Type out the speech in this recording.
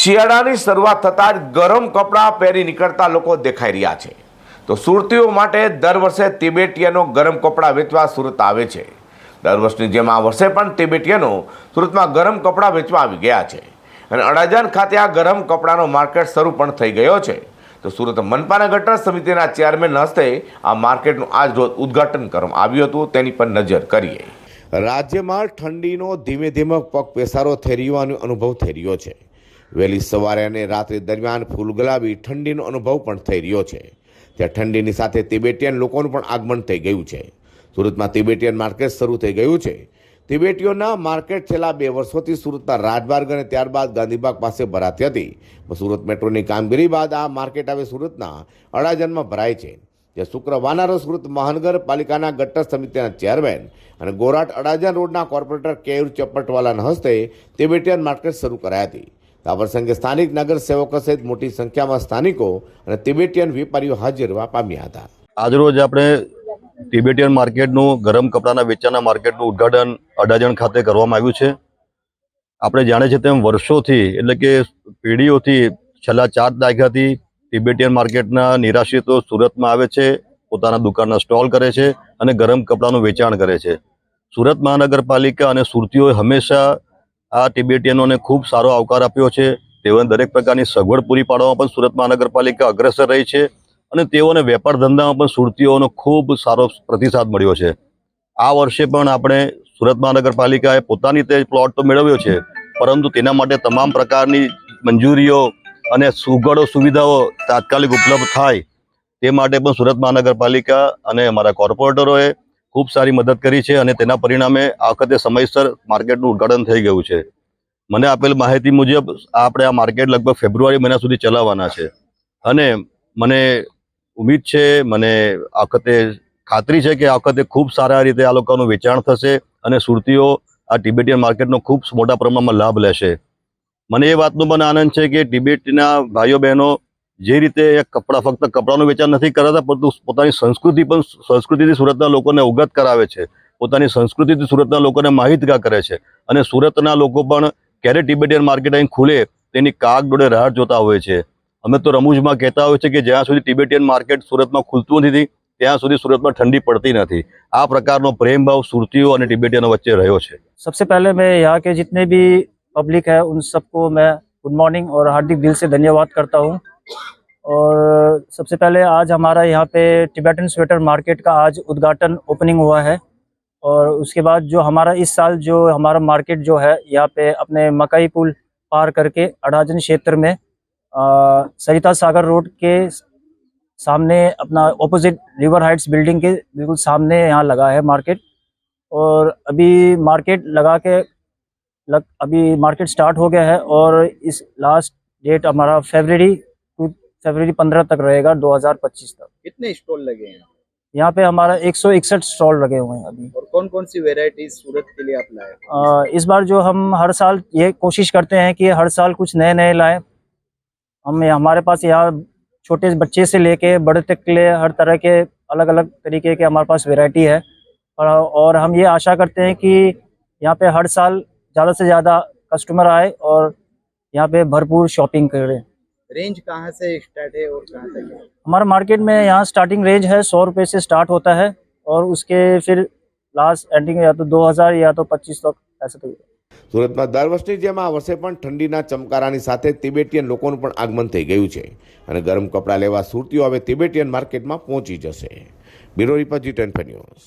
શિયાળાની શરૂઆત થતાં જ ગરમ કપડાં પહેરી નીકળતા લોકો દેખાઈ રહ્યા છે. તો સુરતીઓ માટે દર વર્ષે તિબેટીયનો ગરમ કપડાં વેચવા સુરત આવે છે. દર વર્ષની જેમ આ વર્ષે પણ તિબેટીયનો સુરતમાં ગરમ કપડાં વેચવા આવી ગયા છે. અને અડાજણ ખાતે આ ગરમ કપડાનો માર્કેટ શરૂ પણ થઈ ગયો છે. તો સુરત મનપાના ગટર સમિતિના ચેરમેન હસ્તે આ માર્કેટનું આજ રોજ ઉદ્ઘાટન કરવામાં આવ્યું હતું. તેની પર નજર કરીએ. રાજ્યમાં ઠંડીનો ધીમે ધીમે પગ પેસારો થઈ રહ્યો અનુભવ થઈ રહ્યો છે. વહેલી સવારે અને રાત્રિ દરમિયાન ફૂલ ગુલાબી ઠંડીનો અનુભવ પણ થઈ રહ્યો છે. ત્યાં ઠંડીની સાથે તિબેટિયન લોકોનું પણ આગમન થઈ ગયું છે. સુરતમાં તિબેટિયન માર્કેટ શરૂ થઈ ગયું છે. તિબેટીઓના માર્કેટ છેલ્લા બે વર્ષોથી સુરતના રાજમાર્ગ અને ત્યારબાદ ગાંધીબાગ પાસે ભરાતી હતી. સુરત મેટ્રોની કામગીરી બાદ આ માર્કેટ હવે સુરતના અડાજનમાં ભરાય છે. જે શુક્રવારના રોજ સુરત મહાનગરપાલિકાના ગટ્ટર સમિતિના ચેરમેન અને ગોરાટ અડાજન રોડના કોર્પોરેટર કેયુર ચપટવાલાના હસ્તે તિબેટિયન માર્કેટ શરૂ કરાઈ હતી. આ પ્રસંગે સ્થાનિક નગરસેવકો સહિત મોટી સંખ્યામાં સ્થાનિકો અને તિબેટિયન વેપારીઓ હાજર રહેવા પામ્યા હતા. આજરોજ આપણે તિબેટિયન માર્કેટનું ગરમ કપડાના વેચાણના માર્કેટનું ઉદ્ઘાટન અડાજણ ખાતે કરવામાં આવ્યું છે. આપણે જાણે છે તેમ વર્ષોથી એટલે કે પેઢીઓથી છેલ્લા ચાર દાયકાથી તિબેટિયન માર્કેટના નિરાશ્રિતો સુરતમાં આવે છે, પોતાના દુકાનના સ્ટોલ કરે છે અને ગરમ કપડાનું વેચાણ કરે છે. સુરત મહાનગરપાલિકા અને સુરતીઓએ હંમેશા આ તિબેટીયનોને ખૂબ સારો આવકાર આપ્યો છે. તેઓને દરેક પ્રકારની સગવડ પૂરી પાડવામાં પણ સુરત મહાનગરપાલિકા અગ્રેસર રહી છે અને તેઓને વેપાર ધંધામાં પણ સુરતીઓનો ખૂબ સારો પ્રતિસાદ મળ્યો છે. આ વર્ષે પણ આપણે સુરત મહાનગરપાલિકાએ પોતાની તે પ્લોટ તો મેળવ્યો છે, પરંતુ તેના માટે તમામ પ્રકારની મંજૂરીઓ અને સુગડો સુવિધાઓ તાત્કાલિક ઉપલબ્ધ થાય તે માટે પણ સુરત મહાનગરપાલિકા અને અમારા કોર્પોરેટરોએ ખૂબ સારી મદદ કરી છે અને તેના પરિણામે આ વખતે સમયસર માર્કેટનું ઉદ્ઘાટન થઈ ગયું છે. મને આપેલ માહિતી મુજબ આપણે આ માર્કેટ લગભગ ફેબ્રુઆરી મહિના સુધી ચલાવવાના છે. અને મને ઉમ્મીદ છે, મને આ વખતે ખાતરી છે કે આ વખતે ખૂબ સારા રીતે આ લોકોનું વેચાણ થશે અને સુરતીઓ આ ટિબેટિયન માર્કેટનો ખૂબ મોટા પ્રમાણમાં લાભ લેશે. મને એ વાતનો પણ આનંદ છે કે ટિબેટના ભાઈઓ બહેનો જે રીતે કપડાં ફક્ત કપડાનું વેચાણ નથી કરાતા, પરંતુ પોતાની સંસ્કૃતિ પણ સંસ્કૃતિથી સુરતના લોકોને અવગત કરાવે છે. પોતાની સંસ્કૃતિથી સુરતના લોકોને માહિતગાર કરે છે. અને સુરતના લોકો પણ ક્યારે ટિબેટિયન માર્કેટ અહીં ખુલે, તેની કાગ ડોળે રાહ જોતા હોય છે. અમે તો રમૂજમાં કહેતા હોય છે કે જ્યાં સુધી ટિબેટિયન માર્કેટ સુરતમાં ખુલતું નથી, ત્યાં સુધી સુરતમાં ઠંડી પડતી નથી. આ પ્રકારનો પ્રેમભાવ સુરતીઓ અને ટિબેટિયનો વચ્ચે રહ્યો છે. સબસે પહેલે મેં યહાં કે જીતને ભી પબ્લિક હૈ ઉન સબકો મેં ગુડ મોર્નિંગ ઓર હાર્દિક દિલ સે ધન્યવાદ કરતા હું और सबसे पहले आज हमारा यहाँ पे टिबेटन स्वेटर मार्केट का आज उद्घाटन ओपनिंग हुआ है। और उसके बाद जो हमारा इस साल जो हमारा मार्केट जो है, यहाँ पे अपने मकई पुल पार करके अडाजन क्षेत्र में सरिता सागर रोड के सामने अपना ऑपोजिट रिवर हाइट्स बिल्डिंग के बिल्कुल सामने यहाँ लगा है मार्केट और अभी मार्केट लगा के लग, अभी मार्केट स्टार्ट हो गया है और इस लास्ट डेट हमारा फेबररी फेबररी पंद्रह तक रहेगा 2025 तक। कितने स्टॉल लगे हैं? यहाँ पे हमारा एक सौ इकसठ स्टॉल लगे हुए हैं अभी। और कौन कौन सी वेराइटीज सूरत के लिए आप लाए इस बार जो हम हर साल ये कोशिश करते हैं कि हर साल कुछ नए नए लाएँ। हम हमारे पास यहाँ छोटे बच्चे से लेके बड़े तक के लिए हर तरह के अलग अलग तरीके के हमारे पास वैरायटी है। और हम ये आशा करते हैं कि यहाँ पे हर साल ज़्यादा से ज़्यादा कस्टमर आए और यहाँ पे भरपूर शॉपिंग करें। रेंज कहाँ से स्टार्ट है और कहाँ तक है हमारा मार्केट में यहाँ स्टार्टिंग रेंज है सौ रुपये से स्टार्ट होता है और उसके फिर लास्ट एंडिंग या तो दो हज़ार या तो पच्चीस तक ऐसे तो સુરતમાં દર વર્ષની જેમ આ વર્ષે પણ ઠંડીના ચમકારાની સાથે તિબેટિયન લોકોનું પણ આગમન થઈ ગયું છે અને ગરમ કપડાં લેવા સુરતીઓ હવે તિબેટિયન માર્કેટમાં પહોંચી જશે bureau report G ten news